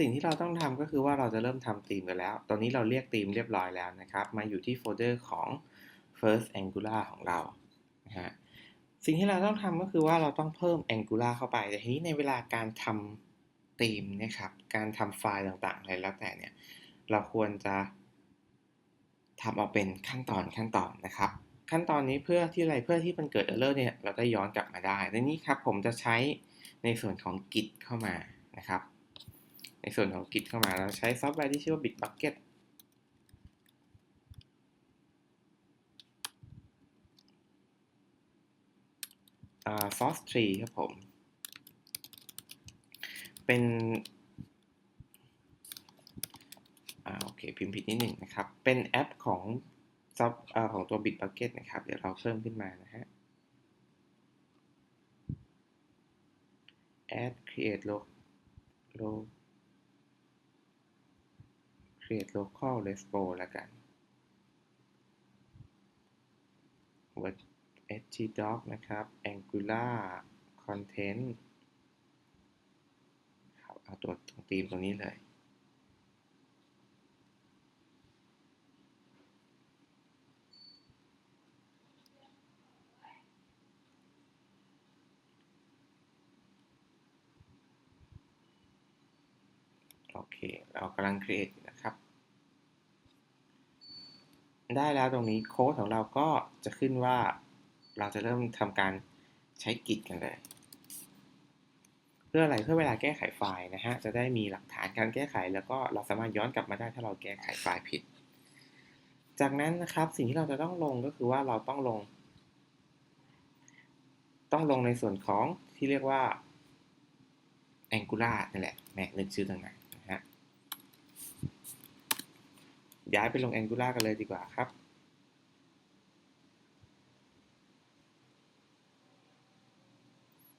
สิ่งที่เราต้องทำก็คือว่าเราจะเริ่มทำธีมกันแล้ว ตอนนี้เราเรียกธีมเรียบร้อยแล้วนะครับ มาอยู่ที่โฟลเดอร์ของ first angular ของเรานะฮะสิ่งที่เราต้องทำก็คือว่าเราต้องเพิ่ม angular เข้าไป แต่ทีนี้ในเวลาการทำธีมนะครับ การทำไฟล์ต่างๆอะไรแล้วแต่เนี่ย เราควรจะทำออกเป็นขั้นตอนขั้นตอนนะครับ ขั้นตอนนี้เพื่อที่อะไรเพื่อที่มันเกิด error เนี่ย เราได้ย้อนกลับมาได้ในนี้ครับผมจะใช้ในส่วนของ git เข้ามานะครับ ในส่วนของ git เข้ามาเราใช้ซอฟต์แวร์ที่ชื่อว่า bitbucket อ่า source tree ครับผม เป็นอ่าโอเคพิมพ์ผิดนิดหนึ่งนะครับ เป็นแอปของซับอ่าของตัว Bitbucket นะครับ เดี๋ยวเราเพิ่มขึ้นมานะฮะ add create log log create local respo แล้วกัน word htdoc นะครับ angular content ครับเอาตัวตรงธีมตรงนี้เลย โอเค เรากำลัง create นะครับ ได้แล้วตรงนี้โค้ดของเราก็จะขึ้นว่าเราจะเริ่มทำการใช้ Git กันเลย เพื่ออะไรเพื่อเวลาแก้ไขไฟล์นะฮะ จะได้มีหลักฐานการแก้ไข แล้วก็เราสามารถย้อนกลับมาได้ถ้าเราแก้ไขไฟล์ผิด จากนั้นนะครับสิ่งที่เราจะต้องลงก็คือว่าเราต้องลง ต้องลงในส่วนของที่เรียกว่า Angular นั่นแหละแหมนึกชื่อต่างหากนะฮะ ย้ายไปลง Angular กันเลยดีกว่าครับ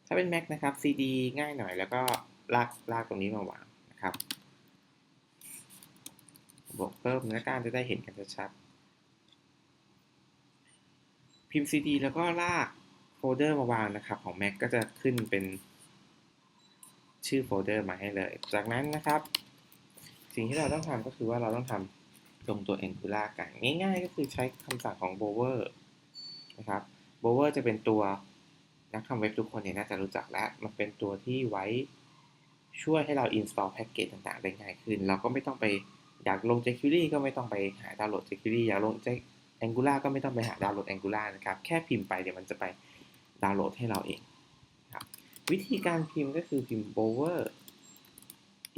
ถ้าเป็น Mac นะครับ CD ง่ายหน่อยแล้วก็ลากลากตรงนี้มาวางนะครับบวกเพิ่มเนื้อการจะได้เห็นกันชัดๆพิมพ์ CD แล้วก็ลากโฟลเดอร์มาวางนะครับ ของ Mac ก็จะขึ้นเป็นชื่อโฟลเดอร์มาให้เลย จากนั้นนะครับ สิ่งที่เราต้องทำก็คือว่าเราต้องทำ ตรงตัว Angular กัน ง่าย ๆ ก็คือใช้คำสั่งของ bower นะครับ bower จะเป็นตัวนักทำเว็บทุกคนเนี่ยน่าจะรู้จักแล้วมันเป็นตัวที่ไว้ช่วยให้เรา install แพ็กเกจต่างๆ ได้ง่ายขึ้น เราก็ไม่ต้องไปอยากลง jQuery ก็ไม่ต้องไปหาดาวน์โหลด jQuery อยากลง Angular ก็ไม่ต้องไปหาดาวน์โหลด Angular นะครับ แค่พิมพ์ไปเดี๋ยวมันจะไปดาวน์โหลดให้เราเองครับวิธีการพิมพ์ก็คือพิมพ์ bower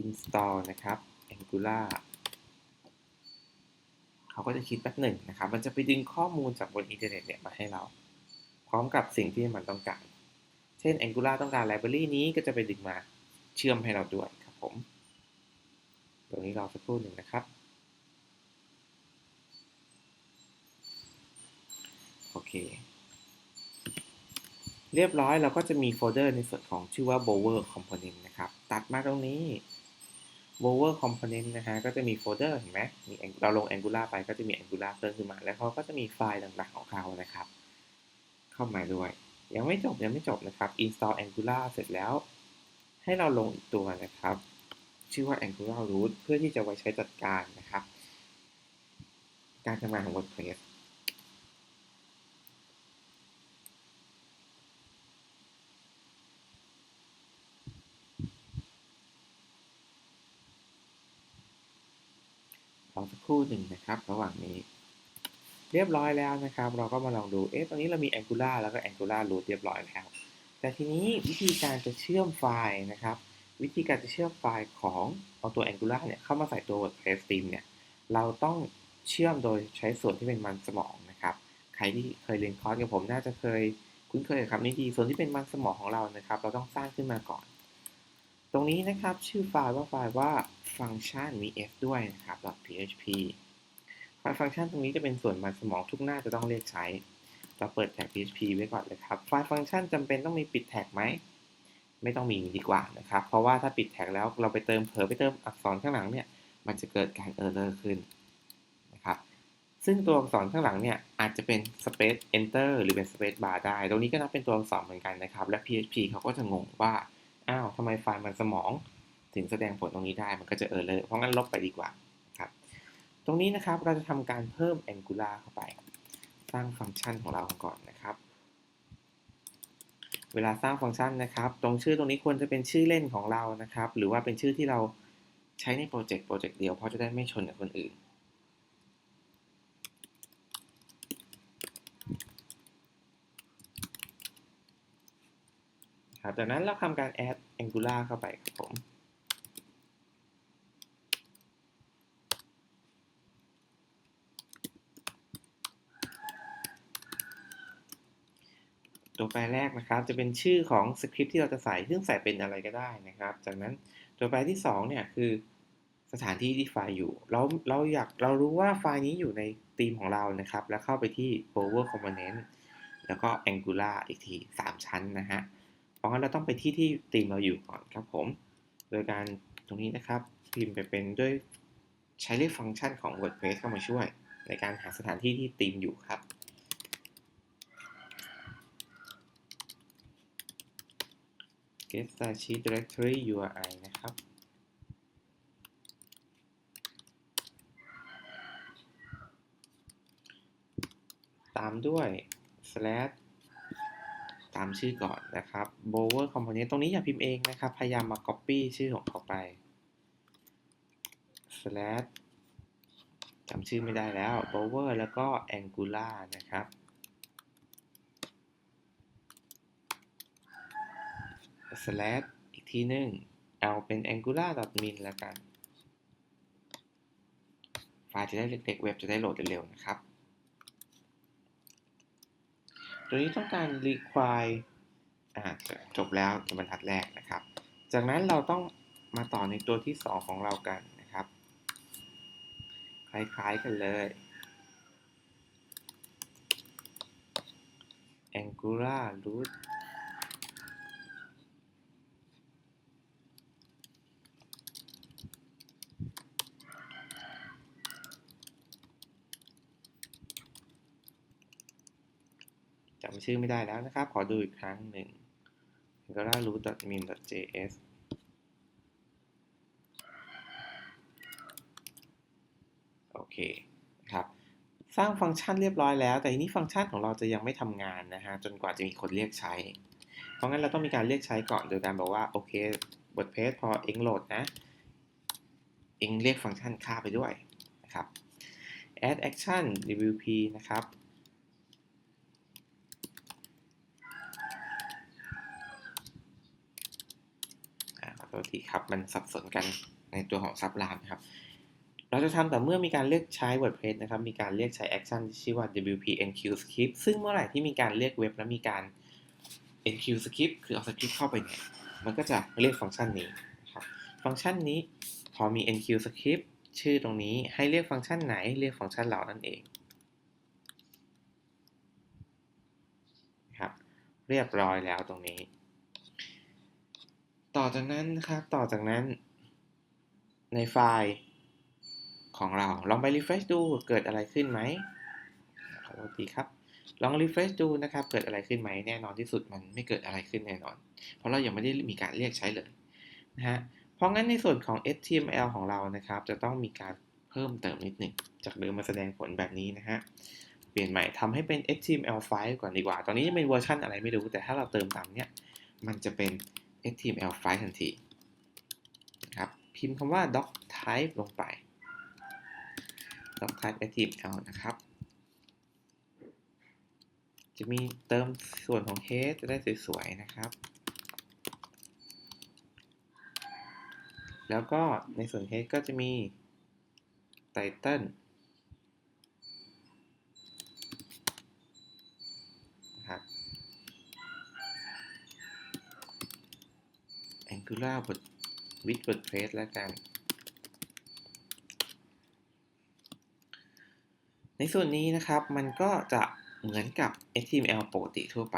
install นะครับ Angular เขาก็จะคิดแป๊บหนึ่งนะครับ มันจะไปดึงข้อมูลจากบนอินเทอร์เน็ตเนี่ยมาให้เรา พร้อมกับสิ่งที่มันต้องการ เช่น Angular ต้องการ library นี้ก็จะไปดึงมาเชื่อมให้เราด้วยครับผม ตรงนี้รอสักครู่หนึ่งนะครับ โอเค เรียบร้อยเราก็จะมีโฟลเดอร์ในส่วนของชื่อว่า bower component นะครับ ตัดมาตรงนี้ bower component นะฮะก็จะมีโฟลเดอร์เห็นไหมมีเราลง angular ไปก็จะมี angular เพิ่มขึ้นมา แล้วเขาก็จะมีไฟล์ต่างๆของเขานะครับ เข้ามาด้วย ยังไม่จบยังไม่จบนะครับ install angular เสร็จแล้ว ให้เราลงอีกตัวนะครับ ชื่อว่า angular root เพื่อที่จะไว้ใช้จัดการนะครับ การทำงานของ WordPress อสักครู่หนึ่งนะครับ ระหว่างนี้ เรียบร้อยแล้วนะครับ เราก็มาลองดู เอ๊ะ ตอนนี้เรามี Angular แล้วก็ Angular root เรียบร้อยแล้ว แต่ทีนี้วิธีการจะเชื่อมไฟล์นะครับ วิธีการจะเชื่อมไฟล์ของเอาตัว Angular เนี่ยเข้ามาใส่ตัว WordPress theme เนี่ย เราต้องเชื่อมโดยใช้ส่วนที่เป็นมันสมองนะครับ ใครที่เคยเรียนคอร์สกับผมน่าจะเคยคุ้นเคยกับคำนี้ดี ส่วนที่เป็นมันสมองของเรานะครับ เราต้องสร้างขึ้นมาก่อน ตรงนี้นะครับชื่อไฟล์ว่าไฟล์ว่า function vs ด้วยนะครับ .php ไฟล์ฟังก์ชันตรงนี้จะเป็นส่วนมันสมองทุกหน้าจะต้องเรียกใช้ เราเปิดแท็ก PHP ไว้ก่อนเลยครับ ไฟล์ฟังก์ชันจำเป็นต้องมีปิดแท็กไหม ไม่ต้องมีดีกว่านะครับ เพราะว่าถ้าปิดแท็กแล้วเราไปเติมเผลอไปเติมอักษรข้างหลังเนี่ย มันจะเกิดการ error ขึ้นนะครับ ซึ่งตัวอักษรข้างหลังเนี่ยอาจจะเป็น space enter หรือเป็น space bar ได้ ตรงนี้ก็นับเป็นตัวอักษรเหมือนกันนะครับ และ PHP เขาก็จะงงว่า อ้าวทำไมไฟล์มันสมอง ถึงแสดงผลตรงนี้ได้มันก็จะเออเลย เพราะงั้นลบไปดีกว่าครับ ตรงนี้นะครับเราจะทำการเพิ่ม Angular เข้าไป สร้างฟังก์ชันของเราก่อนนะครับ เวลาสร้างฟังก์ชันนะครับ ตรงชื่อตรงนี้ควรจะเป็นชื่อเล่นของเรานะครับ หรือว่าเป็นชื่อที่เราใช้ในโปรเจกต์โปรเจกต์เดียวเพราะจะได้ไม่ชนกับคนอื่น ครับ จากนั้นเราทำการ add Angular เข้าไปครับผมตัวแปรแรกนะครับจะเป็นชื่อของสคริปต์ที่เราจะใส่ซึ่งใส่เป็นอะไรก็ได้นะครับ จากนั้นตัวแปรที่2เนี่ยคือสถานที่ที่ไฟล์อยู่ เราเราอยากเรารู้ว่าไฟล์นี้อยู่ในธีมของเรานะครับ แล้วเข้าไปที่ power component แล้วก็ angular อีกที 3 ชั้นนะฮะ ราะงั้นเราต้องไปที่ที่ธีมเราอยู่ก่อนครับผม โดยการตรงนี้นะครับพิมพ์ไปเป็นด้วยใช้เรียกฟังก์ชันของ WordPress เข้ามาช่วย ในการหาสถานที่ที่ธีมอยู่ครับ get style sheet directory URI นะครับ ตามด้วย slash ตามชื่อก่อนนะครับ bower component ตรงนี้อย่าพิมพ์เองนะครับ พยายามมา copy ชื่อของเขาไป slash จำชื่อไม่ได้แล้ว bower แล้วก็ angular นะครับ slash อีกทีหนึ่ง l เป็น angular.min แล้วกัน ไฟล์จะได้เล็กๆเว็บจะได้โหลดเร็วๆนะครับ ตัวนี้ต้องการ require อ่าจบแล้วกับบรรทัดแรกนะครับ จากนั้นเราต้องมาต่อในตัวที่ 2 ของเรากันนะครับ คล้ายๆกันเลย angular root จำชื่อไม่ได้แล้วนะครับ ขอดูอีกครั้งหนึ่ง angular root min js โอเคครับ สร้างฟังก์ชันเรียบร้อยแล้ว แต่ทีนี้ฟังก์ชันของเราจะยังไม่ทำงานนะฮะ จนกว่าจะมีคนเรียกใช้ เพราะงั้นเราต้องมีการเรียกใช้ก่อนโดยการบอกว่า โอเค WordPress พอเองโหลดนะ เองเรียกฟังก์ชันค่าไปด้วยนะครับ add action wp นะครับ ขอโทษทีครับมันสับสนกันในตัวของซับรามนะครับ เราจะทำแต่เมื่อมีการเรียกใช้ WordPress นะครับ มีการเรียกใช้ action ที่ชื่อว่า wp enq script ซึ่งเมื่อไหร่ที่มีการเรียกเว็บและมีการ enq script คือเอาสคริปต์เข้าไปเนี่ย มันก็จะเรียกฟังก์ชันนี้ครับฟังก์ชันนี้พอมี enq script ชื่อตรงนี้ให้เรียกฟังก์ชันไหนเรียกฟังก์ชันเรานั่นเองครับ เรียบร้อยแล้วตรงนี้ ต่อจากนั้นครับ ต่อจากนั้น ในไฟล์ของเรา ลองไป refresh ดู เกิดอะไรขึ้นไหมขอโทษทีครับ ลอง refresh ดูนะครับ เกิดอะไรขึ้นไหม แน่นอนที่สุดมันไม่เกิดอะไรขึ้นแน่นอน เพราะเรายังไม่ได้มีการเรียกใช้เลยนะฮะ เพราะงั้นในส่วนของ HTML ของเรานะครับ จะต้องมีการเพิ่มเติมนิดหนึ่ง จากเดิมมาแสดงผลแบบนี้นะฮะ เปลี่ยนใหม่ทำให้เป็น HTML5 ก่อนดีกว่า ตอนนี้จะเป็นเวอร์ชันอะไรไม่รู้ แต่ถ้าเราเติมตามเนี้ย มันจะเป็น HTML5 ทันทีนะครับพิมพ์คำว่า doc type ลงไป doc type HTML นะครับ จะมีเติมส่วนของ head จะได้สวยๆนะครับ แล้วก็ในส่วน head ก็จะมี title Angular with WordPress แล้วกัน ในส่วนนี้นะครับมันก็จะเหมือนกับ HTML ปกติทั่วไป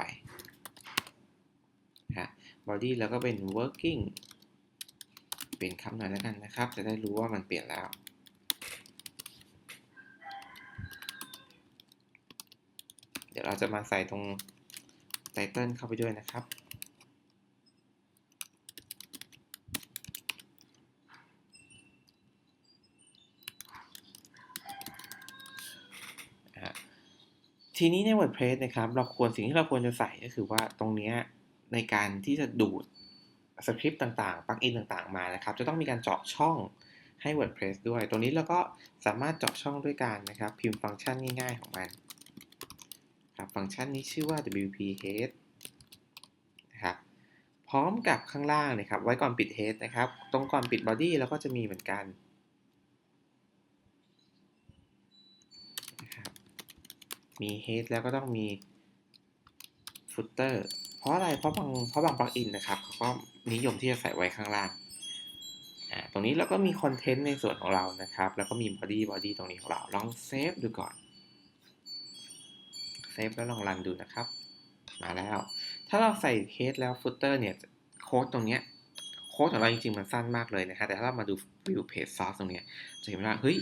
ฮะ body แล้วก็เป็น working เปลี่ยนคำหน่อยแล้วกันนะครับ จะได้รู้ว่ามันเปลี่ยนแล้วเดี๋ยวเราจะมาใส่ตรง title เข้าไปด้วยนะครับ ทีนี้ใน WordPress นะครับ เราควรสิ่งที่เราควรจะใส่ก็คือว่าตรงนี้ในการที่จะดูดสคริปต์ต่างๆปลั๊กอินต่างๆมานะครับ จะต้องมีการเจาะช่องให้ WordPress ด้วย ตรงนี้เราก็สามารถเจาะช่องด้วยการนะครับ พิมพ์ฟังก์ชันง่ายๆของมันครับฟังก์ชันนี้ชื่อว่า wp head นะครับพร้อมกับข้างล่างนะครับ ไว้ก่อนปิด head นะครับ ตรงก่อนปิด body เราก็จะมีเหมือนกันนะครับ มี head แล้วก็ต้องมี footer เพราะอะไรเพราะบางเพราะบาง plugin นะครับเขาก็นิยมที่จะใส่ไว้ข้างล่างอ่าตรงนี้เราก็มีคอนเทนต์ในส่วนของเรานะครับ แล้วก็มี body body ตรงนี้ของเรา ลองเซฟดูก่อน เซฟแล้วลองรันดูนะครับ มาแล้ว ถ้าเราใส่ head แล้ว footer เนี่ย โค้ดตรงเนี้ย โค้ดของเราจริงๆ มันสั้นมากเลยนะฮะ แต่ถ้าเรามาดู view page source ตรงเนี้ย จะเห็นว่า เฮ้ย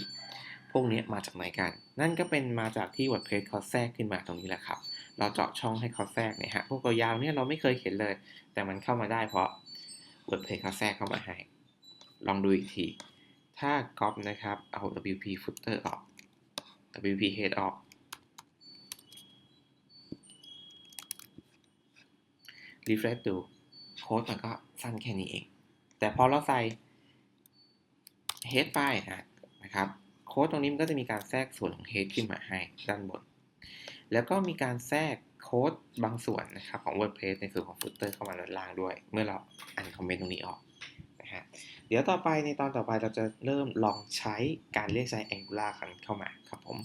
พวกนี้มาจากไหนกัน นั่นก็เป็นมาจากที่ WordPress เขาแทรกขึ้นมาตรงนี้แหละครับ เราเจาะช่องให้เขาแทรกเนี่ยฮะ พวกตัวยาวเนี่ยเราไม่เคยเห็นเลย แต่มันเข้ามาได้เพราะ WordPress เขาแทรกเข้ามาให้ ลองดูอีกที ถ้าก๊อปนะครับ เอา WP footer ออก WP head ออก refresh ดู โค้ดมันก็สั้นแค่นี้เอง แต่พอเราใส่ head ไปนะครับ ค้ดตรงนี้มันก็จะมีการแทรกส่วนของ head ขึ้นมาให้ด้านบน แล้วก็มีการแทรกโค้ดบางส่วนนะครับของ WordPress ในส่วนของ footer เข้ามาด้านล่างด้วย เมื่อเราอันคอมเมนต์ตรงนี้ออกนะฮะเดี๋ยวต่อไปในตอนต่อไปเราจะเริ่มลองใช้การเรียกใช้ Angular กันเข้ามาครับผม